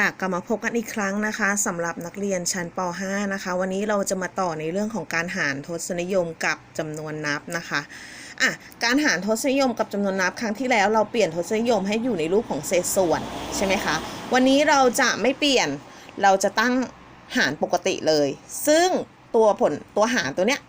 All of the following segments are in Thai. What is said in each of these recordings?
ค่ะกลับมาพบกันอีกครั้งนะคะสำหรับนักเรียนชั้นป .5 นะคะ วันนี้เราจะมาต่อในเรื่องของการหารทศนิยมกับจำนวนนับนะคะอะการหารทศนิยมกับจำนวนนับครั้งที่แล้วเราเปลี่ยนทศนิยมให้อยู่ในรูปของเศษส่วนใช่ไหมคะวันนี้เราจะไม่เปลี่ยนเราจะตั้งหารปกติเลย ซึ่งตัวผลตัวหารตัวเนี้ย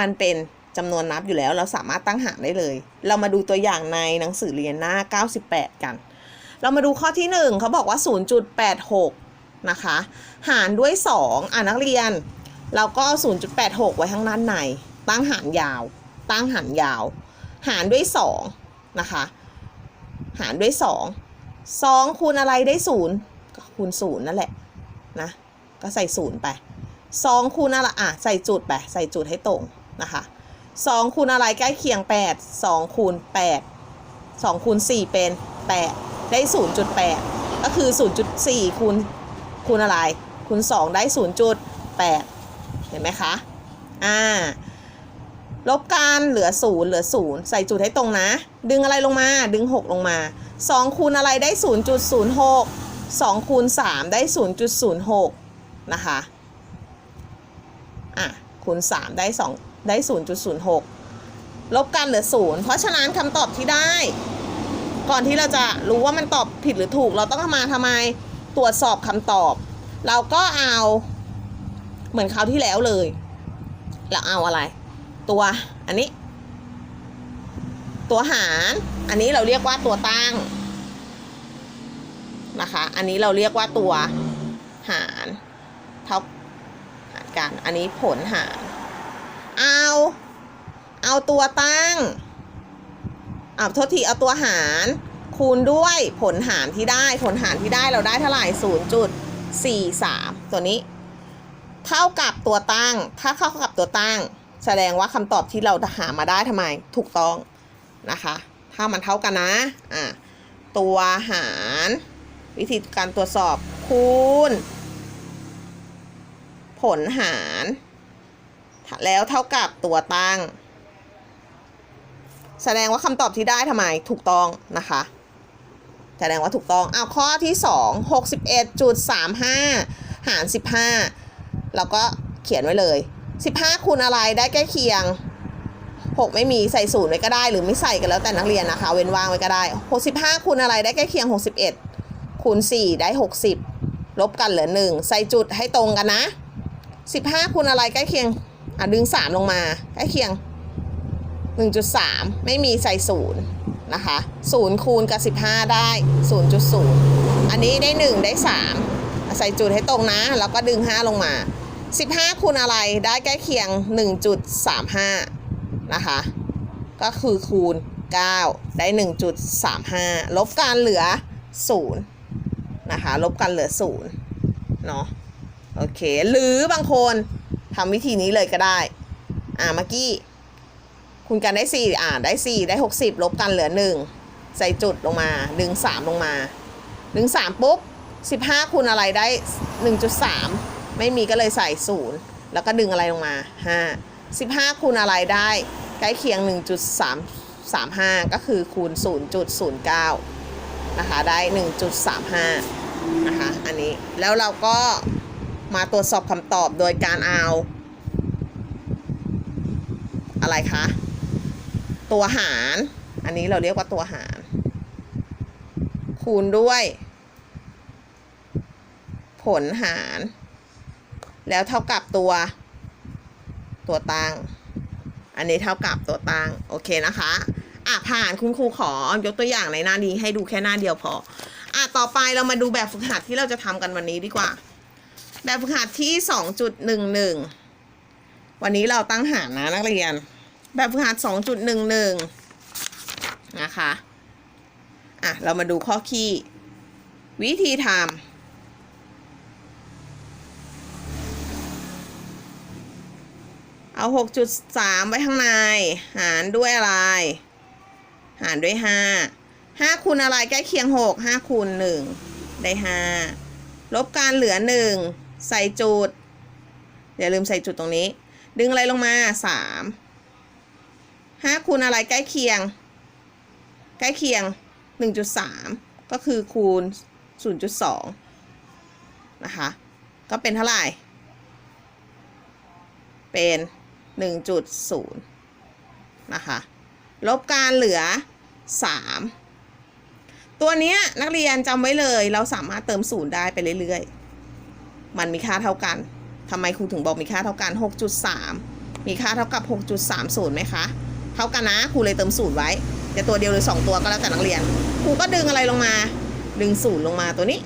มันเป็นจำนวนนับอยู่แล้ว เราสามารถตั้งหารได้เลย เรามาดูตัวอย่างในหนังสือเรียนหน้า 98 กัน เรามาดูข้อที่ 1เขาบอกว่า 0.86 นะคะ หารด้วย 2 อ่านักเรียน เราก็เอา 0.86 ไว้ข้างด้านใน ตั้งหารยาว ตั้งหารยาว หารด้วย 2 นะคะ หารด้วย 2 2 คูณอะไรได้ 0 ก็คูณ 0 นั่นแหละ นะ ก็ใส่ 0 ไป 2 คูณอะไรอะ ใส่จุดไป ใส่จุดให้ตรงนะคะ2คูณอะไรใกล้เคียง8 2คูณ8 2คูณ4เป็น8 ได้ 0.8 ก็คือ 0.4 คูณคูณอะไร คูณ 2 ได้ 0.8 เห็นไหมคะ อ่า ลบกันเหลือ 0 เหลือ 0 ใส่จุดให้ตรงนะ ดึงอะไรลงมา ดึง 6 ลงมา 2 คูณอะไรได้ 0.06 2คูณ3ได้ 0.06 นะคะ อะ คูณ 3 ได้ 2 ได้ 0.06 ลบกันเหลือ 0 เพราะฉะนั้นคำตอบที่ได้ ก่อนที่เราจะรู้ว่ามันตอบผิดหรือถูก เราต้องมาทำไมตรวจสอบคำตอบ เราก็เอาเหมือนคราวที่แล้วเลย เราเอาอะไร ตัวอันนี้ ตัวหารอันนี้เราเรียกว่าตัวตั้งนะคะ อันนี้เราเรียกว่าตัวหารเท่าหารกัน อันนี้ผลหาร เอา เอาตัวตั้ง อ่าโทษทีเอาตัวหาร คูณด้วยผลหารที่ได้ ผลหารที่ได้เราได้เท่าไหร่0.43ตัวนี้ เท่ากับตัวตั้ง ถ้าเข้ากับตัวตั้ง แสดงว่าคำตอบที่เราหามาได้ทำไม ถูกต้องนะคะ ถ้ามันเท่ากันนะอะตัวหาร วิธีการตรวจสอบคูณ ผลหาร แล้วเท่ากับตัวตั้ง แสดงว่าคำตอบที่ได้ทำไมถูกต้องนะคะ แสดงว่าถูกต้องเอาข้อที่ 2 61.35 หาร 15เราก็เขียนไว้เลย 15 คูณอะไรได้ใกล้เคียง 6 ไม่มีใส่ศูนย์ไว้ก็ได้ หรือไม่ใส่กันแล้วแต่นักเรียนนะคะ เว้นว่างไว้ก็ได้ 65 คูณอะไรได้ใกล้เคียง 61 คูณ 4 ได้ 60 ลบกันเหลือ 1 ใส่จุดให้ตรงกันนะ 15 คูณอะไรใกล้เคียงอะดึง 3 ลงมาใกล้เคียง 1.3 ไม่มีใส่ศูนย์นะคะ0คูณกับ 15 ได้ 0.0 อันนี้ได้ 1 ได้ 3 ใส่จุดให้ตรงนะ แล้วก็ดึง 5 ลงมา 15 คูณอะไรได้ใกล้เคียง 1.35 นะคะ ก็คือคูณ 9 ได้ 1.35 ลบกันเหลือ 0 นะคะ ลบกันเหลือ 0 เนาะโอเค หรือบางคนทำวิธีนี้เลยก็ได้ อ่าเมื่อกี้ คุณกันได้สี่อ่าได้สี่ได้หกสิบลบกันเหลือหนึ่งใส่จุดลงมา ดึงสามลงมาดึงสามปุ๊บสิบห้าคูณอะไรได้หนึ่งจุดสามไม่มีก็เลยใส่ศูนย์แล้วก็ดึงอะไรลงมาห้าสิบห้าคูณอะไรได้ใกล้เคียงหนึ่งจุดสามสามห้าก็คือคูณศูนย์จุดศูนย์เก้านะคะได้หนึ่งจุดสามห้านะคะอันนี้แล้วเราก็มาตรวจสอบคำตอบโดยการเอาอะไรคะ ตัวหาร อันนี้เราเรียกว่าตัวหาร คูณด้วย ผลหาร แล้วเท่ากับตัว ตัวตั้งอันนี้เท่ากับตัวตั้งโอเคนะคะอะผ่านคุณครูขอยกตัวอย่างในหน้านี้ให้ดูแค่หน้าเดียวพออะต่อไปเรามาดูแบบฝึกหัดที่เราจะทำกันวันนี้ดีกว่า แบบฝึกหัดที่ 2.11 วันนี้เราตั้งหารนะนักเรียน แบบฝึกหัด 2.11 นะคะ อะ เรามาดูข้อคี่วิธีทำเอา 6.3 ไว้ข้างใน หารด้วยอะไร หารด้วย 5 5คูณอะไรใกล้เคียง 6 5คูณ1ได้ 5 ลบการเหลือ 1 ใส่จุด อย่าลืมใส่จุดตรงนี้ ดึงอะไรลงมา 3 5คูณอะไรใกล้เคียง ใกล้เคียง 1.3 ก็คือคูณ 0.2 นะคะ ก็เป็นเท่าไหร่ เป็น 1.0 นะคะ ลบการเหลือ 3 ตัวนี้นักเรียนจำไว้เลย เราสามารถเติมศูนย์ได้ไปเรื่อยๆ มันมีค่าเท่ากันทำไมครูถึงบอกมีค่าเท่ากัน 6.3 มีค่าเท่ากับ 6.30ไหมคะ ท่ากันนะครูเลยเติมศูนย์ไว้จะตัวเดียวหรือ 2 ตัวก็แล้วแต่นักเรียนครูก็ดึงอะไรลงมา ดึงศูนย์ลงมาตัวนี้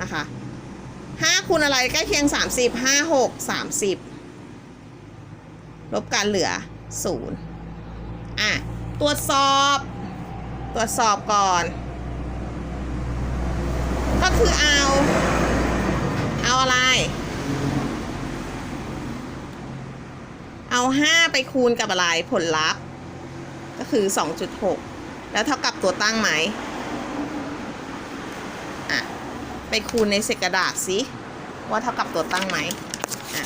นะคะ5คูณอะไรใกล้เคียง 30 5 6 30 ลบกันเหลือ0อะตรวจสอบ ตรวจสอบก่อน ก็คือเอา เอาอะไร เอา 5 ไปคูณกับอะไรผลลัพธ์ ก็คือ 2.6 แล้วเท่ากับตัวตั้งไหมอะไปคูณในเศษกระดาษสิว่าเท่ากับตัวตั้งไหมอะ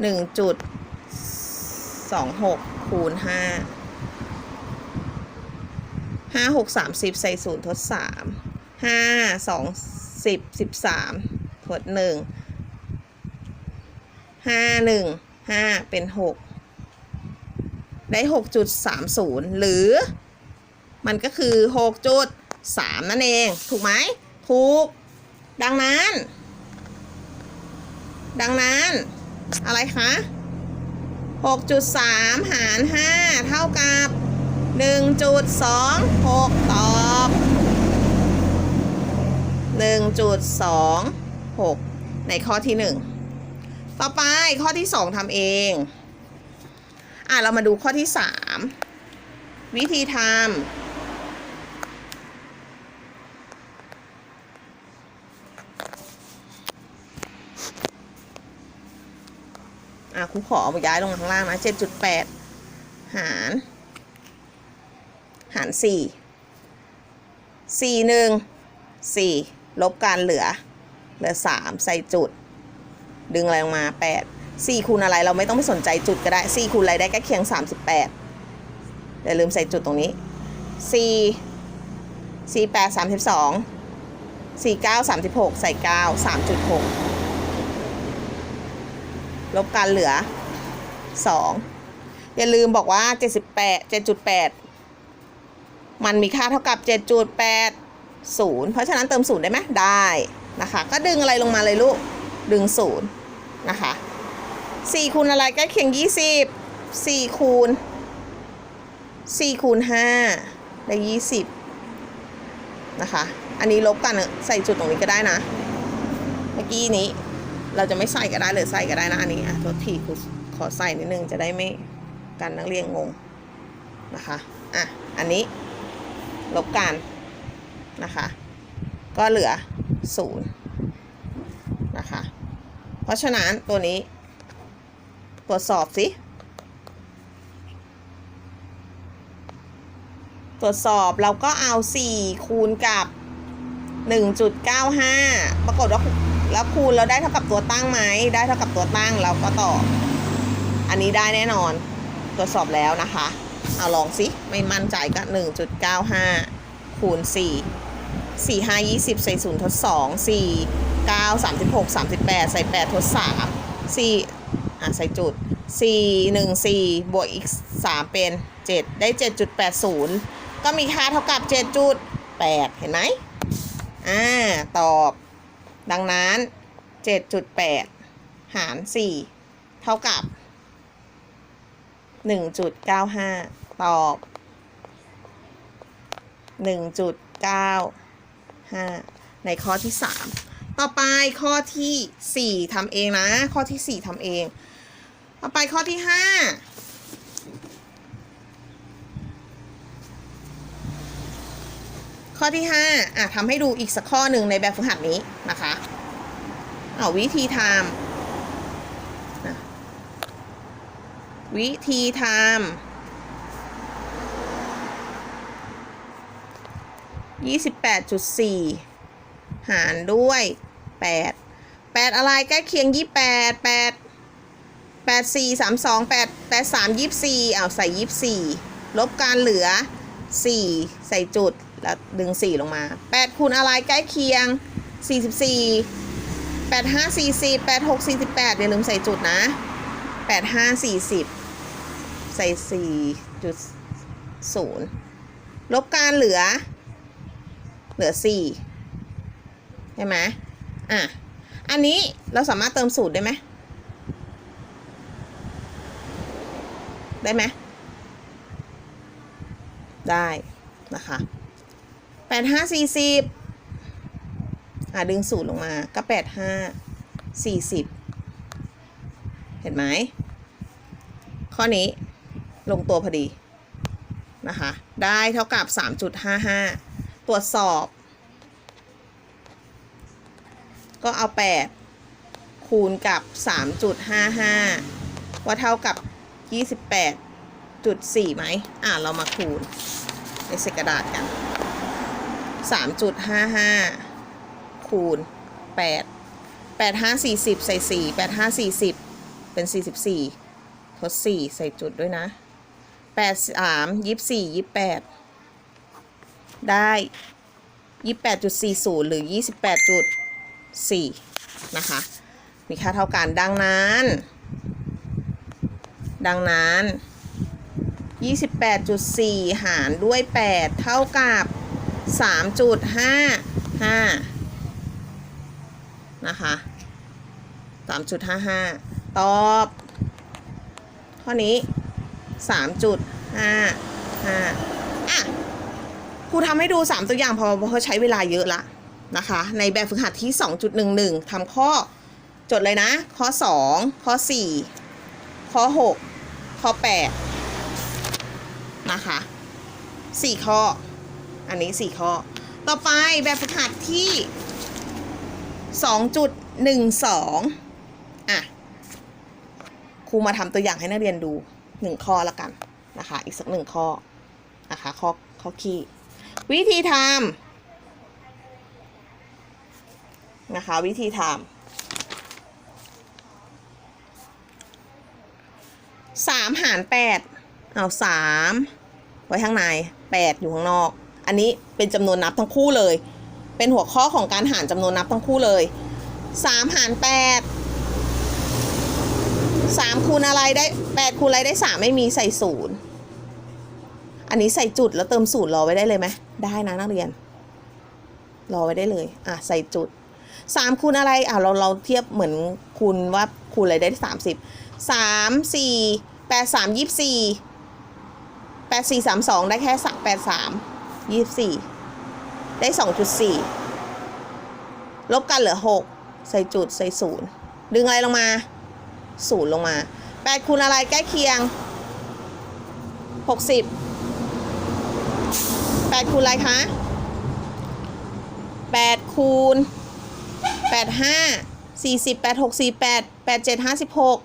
หนึ่งจุดสองหกคูณห้าห้าหกสามสิบใส่ศูนย์ทดสามห้าสองสิบสิบสามทดหนึ่ง ห้าหนึ่งห้าเป็นหกได้หกจุดสามศูนย์หรือ มันก็คือหกจุดสามนั่นเอง ถูกไหมถูก ดังนั้น ดังนั้น อะไรคะ6.3หาร5เท่ากับ1.26ตอบ1.26ในข้อที่1 ต่อไปข้อที่2ทำเอง อะเรามาดูข้อที่3วิธีทำอะครูขอเอาย้ายลงมาข้างล่างนะเจ็ดจุดแปดหาร หารสี่สี่หนึ่งสี่ลบการเหลือ เหลือสามใส่จุด ดึงอะไรลงมาแปดสี่คูณอะไรเราไม่ต้องไปสนใจจุดก็ได้สี่คูณอะไรได้ใกล้เคียงสามสิบแปดอย่าลืมใส่จุดตรงนี้สี่สี่แปดสามสิบสองสี่เก้าสามสิบหกใส่เก้าสามจุดหกลบกันเหลือ2องอย่าลืมบอกว่า78 7.8มันมีค่าเท่ากับ7.8 0เพราะฉะนั้นเติม0ได้ไหมได้นะคะ ก็ดึงอะไรลงมาเลยลูก ดึง0นะคะ4คูณอะไรใกล้เคียง20 4คูณ4คูณ5ได้20นะคะ อันนี้ลบกันใส่จุดตรงนี้ก็ได้นะ เมื่อกี้นี้เราจะไม่ใส่ก็ได้หรือใส่ก็ได้นะอันนี้อะทดทีคือขอใส่นิดนึงจะได้ไม่กันนักเรียนงงนะคะ อะ อันนี้ลบกันนะคะ ก็เหลือศูนย์ เพราะฉะนั้นตัวนี้ ตรวจสอบสิ ตรวจสอบเราก็เอา 4 คูณกับ 1.95 ปรากฏว่าแล้วคูณเราได้เท่ากับตัวตั้งไหม ได้เท่ากับตัวตั้งเราก็ตอบ อันนี้ได้แน่นอน ตรวจสอบแล้วนะคะ เอาลองสิ ไม่มั่นใจก็ 1.95 คูณ 4 4 5 20ใส่0ทด2 4 9 36 38ใส่8ทด3 4อะใส่จุด4 1 4บวกอีก3เป็น7ได้7.80ก็มีค่าเท่ากับ7.8เห็นไหมอ่า ตอบ ดังนั้น7.8หาร4เท่ากับ1.95ตอบ 5ในข้อที่ 3 ต่อไปข้อที่ 4ทำเองนะ ข้อที่ 4ทำเอง ต่อไปข้อที่ 5 ข้อที่ 5อะทำให้ดูอีกสักข้อหนึ่งในแบบฝึกหัดนี้นะคะเอาวิธีทำวิธีทำ ยี่สิบแปดจุดสี่หารด้วยแปดแปดอะไรใกล้เคียงยี่แปดแปดแปดสี่สามสองแปดแปดสามยี่สี่เอาใส่ยี่สี่ลบการเหลือสี่ใส่จุด แล้วดึงสี่ลงมาแปดคูณอะไรใกล้เคียงสี่สิบสี่แปดห้าสี่สิบแปดหกสี่สิบแปดอย่าลืมใส่จุดนะแปดห้าสี่สิบใส่สี่จุดศูนย์ลบการเหลือ เหลือสี่ใช่ไหมอะ อันนี้เราสามารถเติมสูตรได้ไหมได้ไหมได้นะคะแปดห้าสี่สิบอะดึงสูตรลงมาก็แปดห้าสี่สิบเห็นไหม ข้อนี้ลงตัวพอดีนะคะ ได้เท่ากับ3.55 ตรวจสอบ ก็เอา 8 คูณกับ 3.55 ว่าเท่ากับ 28.4ไหมอะเรามาคูณในเศษกระดาษกัน 3.55 คูณ 8 8 5 40 ใส่ 4 8 5 40 เป็น 44ทด4ใส่จุดด้วยนะ 83 24 28 ได้ 28.40 หรือ 28.4 นะคะ มีค่าเท่ากันดังนั้น ดังนั้น 28.4 หารด้วย 8 เท่ากับ 3.55 นะคะ 3.55 ตอบ ข้อนี้ 3.55อะ รูทำให้ดู 3 ตัวอย่างพอเพราะใช้เวลาเยอะละนะคะ ในแบบฝึกหัดที่ 2.11ทำข้อจดเลยนะ ข้อ 2 ข้อ 4 ข้อ 6 ข้อ 8 นะคะ 4 ข้อ อันนี้ 4 ข้อ ต่อไปแบบฝึกหัดที่ 2.12 อะ ครูมาทำตัวอย่างให้นักเรียนดู 1 ข้อละกันนะคะ อีกสักหนึ่งข้อนะคะ ข้อข้อคี่ วิธีทำนะคะ วิธีทำสามหารแปดเอาสามไว้ข้างในแปดอยู่ข้างนอก อันนี้เป็นจำนวนนับทั้งคู่เลย เป็นหัวข้อของการหารจำนวนนับทั้งคู่เลยสามหารแปดสามคูณอะไรได้แปดคูณอะไรได้สามไม่มีใส่ศูนย์อันนี้ใส่จุดแล้วเติมศูนย์รอไว้ได้เลยไหม ได้นะนักเรียน รอไว้ได้เลย อะใส่จุดสามคูณอะไร อะเราเราเทียบเหมือนคูณว่าคูณอะไรได้สามสิบสามสี่แปดสามยี่สี่แปดสี่สามสองได้แค่สักแปดสามยี่สี่ได้สองจุดสี่ลบกันเหลือหกใส่จุดใส่ศูนย์ดึงอะไรลงมาศูนย์ลงมาแปดคูณอะไรใกล้เคียงหกสิบ แปดคูณอะไรคะแปดคูณแปดห้าสี่สิบแปดหกสี่แปดแปดเจ็ดห้าสิบหก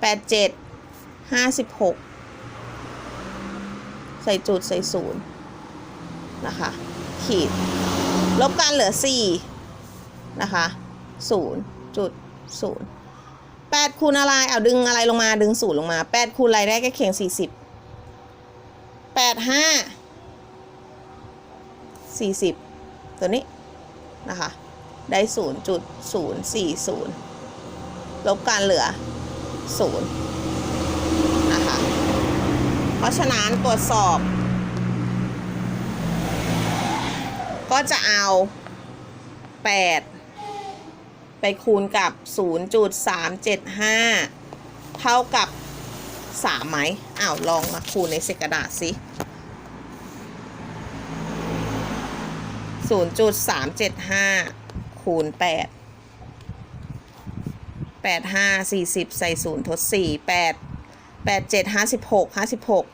แปดเจ็ดห้าสิบหกใส่จุดใส่ศูนย์นะคะ ขีด ลบกันเหลือสี่นะคะศูนย์จุดศูนย์แปดคูณอะไร เอาดึงอะไรลงมาดึงศูนย์ลงมาแปดคูณอะไรได้ใกล้เคียงสี่สิบแปดห้า สี่สิบตัวนี้นะคะ ได้ศูนย์จุดศูนย์สี่ศูนย์ลบกันเหลือศูนย์นะคะ เพราะฉะนั้นตรวจสอบ ก็จะเอา 8 ไปคูณกับ 0.375 เท่ากับ 3 ไหมอ้าว ลองมาคูณในเศษกระดาษสิ0.375 ศูนย์จุดสามเจ็ดห้าคูณแปดแปดห้าสี่สิบใส่ศูนย์ทดสี่แปดแปดเจ็ดห้าสิบหกห้าสิบหก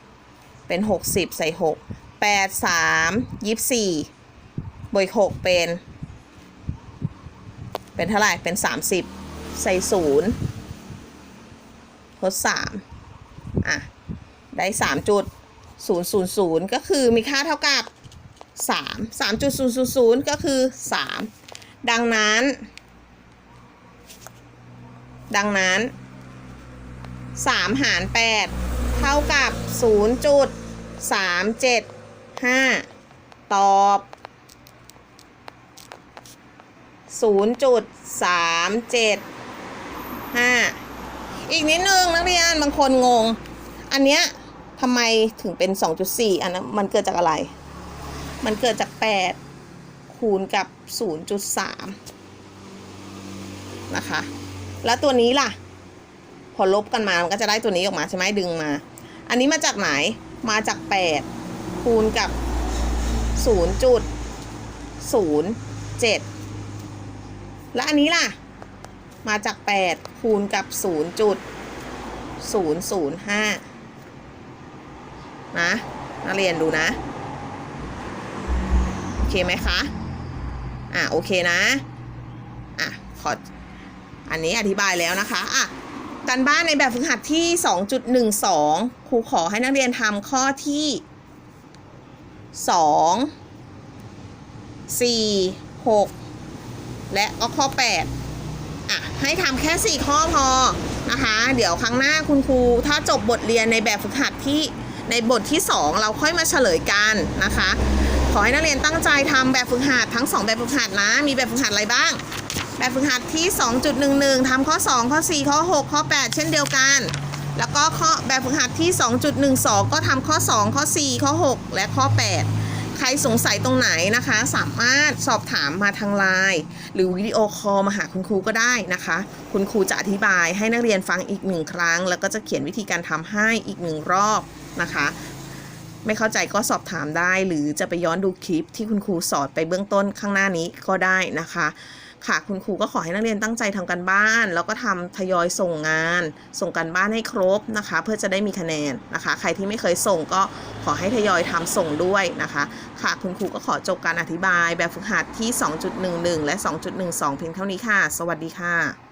เป็นหกสิบใส่หกแปดสามยี่สี่บวกหกเป็น เป็นเท่าไหร่ เป็นสามสิบใส่ศูนย์ทดสามอะ ได้สามจุดศูนย์ศูนยย์์ศูนย์ก็คือมีค่าเท่ากับ สามสามจุดศูนย์ศูนย์ศูนย์ก็คือสามดังนั้น ดังนั้นสามหารแปดเท่ากับศูนย์จุดสามเจ็ดห้าตอบศูนย์จุดสามเจ็ดห้าอีกนิดนึงนักเรียนบางคนงง อันเนี้ยทำไมถึงเป็น 2.4 อันนั้นมันเกิดจากอะไร มันเกิดจาก 8 คูณกับ 0.3 นะคะ แล้วตัวนี้ล่ะ พอลบกันมา มันก็จะได้ตัวนี้ออกมาใช่ไหมดึงมา อันนี้มาจากไหน มาจาก 8 คูณกับ 0.07 และอันนี้ล่ะ มาจาก 8 คูณกับ 0.005 นะนักเรียนดูนะ เคไหมคะ อะโอเคนะ อะขอ อันนี้อธิบายแล้วนะคะ อะการบ้านในแบบฝึกหัดที่ 2.12 ครูขอให้นักเรียนทำข้อที่ 2 4 6 และก็ข้อ 8 อะ ให้ทำแค่ 4 ข้อพอนะคะ เดี๋ยวครั้งหน้าคุณครูถ้าจบบทเรียนในแบบฝึกหัดที่ในบทที่ 2 เราค่อยมาเฉลยกันนะคะ อให้นักเรียนตั้งใจทำแบบฝึกหัดทั้ง 2 แบบฝึกหัดนะ มีแบบฝึกหัดอะไรบ้าง แบบฝึกหัดที่ 2.11ทำข้อ 2 ข้อ 4 ข้อ 6 ข้อ 8 เช่นเดียวกัน แล้วก็ข้อแบบฝึกหัดที่ 2.12 ก็ทำข้อ 2 ข้อ 4 ข้อ 6 และข้อ 8 ใครสงสัยตรงไหนนะคะ สามารถสอบถามมาทางไลน์หรือวิดีโอคอลมาหาคุณครูก็ได้นะคะ คุณครูจะอธิบายให้นักเรียนฟังอีกหนึ่งครั้ง แล้วก็จะเขียนวิธีการทำให้อีกหนึ่งรอบนะคะ ไม่เข้าใจก็สอบถามได้ หรือจะไปย้อนดูคลิปที่คุณครูสอนไปเบื้องต้นข้างหน้านี้ก็ได้นะคะ ค่ะคุณครูก็ขอให้นักเรียนตั้งใจทำกันบ้าน แล้วก็ทำทยอยส่งงาน ส่งกันบ้านให้ครบนะคะ เพื่อจะได้มีคะแนนนะคะ ใครที่ไม่เคยส่งก็ขอให้ทยอยทำส่งด้วยนะคะ ค่ะคุณครูก็ขอจบการอธิบายแบบฝึกหัดที่ 2.11 และ 2.12 เพียงเท่านี้ค่ะ สวัสดีค่ะ